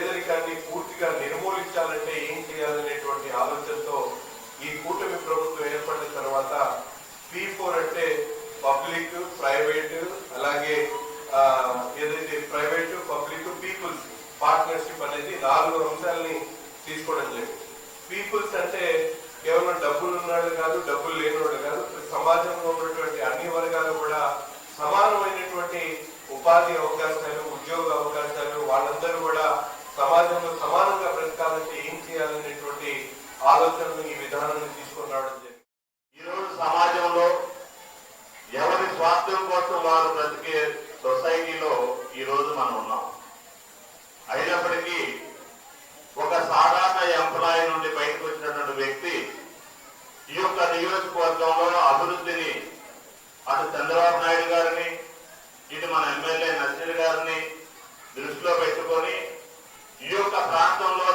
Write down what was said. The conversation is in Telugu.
పేదరికాన్ని పూర్తిగా నిర్మూలించాలంటే ఏం చేయాలనేటువంటి ఆలోచనతో ఈ కూటమి ప్రభుత్వం ఏర్పడిన తర్వాత పీ ఫోర్ అంటే పబ్లిక్ ప్రైవేట్ అలాగే ఏదైతే ప్రైవేట్ పబ్లిక్ పీపుల్స్ పార్ట్నర్షిప్ అనేది నాలుగు అంశాలని తీసుకోవడం లేదు పీపుల్స్ అంటే కేవలం డబ్బులు ఉన్నాడు కాదు డబ్బులు లేనివాడు కాదు సమాజంలో ఉన్నటువంటి అన్ని వర్గాలు కూడా సమానమైనటువంటి ఉపాధి అవకాశాలు ఉద్యోగ ఆలోచనలు ఈ విధానాన్ని తీసుకొని రావడం జరిగింది. ఈ రోజు సమాజంలో ఎవరి స్వార్థం కోసం వారు బ్రతికే సొసైటీలో ఈ రోజు మనం ఉన్నాం. అయినప్పటికీ ఒక సాధారణ ఎంప్లాయీ నుండి బయటకు వచ్చినటువంటి వ్యక్తి ఈ యొక్క నియోజకవర్గంలో అభివృద్ధిని అటు చంద్రబాబు నాయుడు గారిని ఇటు మన ఎమ్మెల్యే నసీర్ గారిని దృష్టిలో పెట్టుకొని ఈ యొక్క ప్రాంతంలో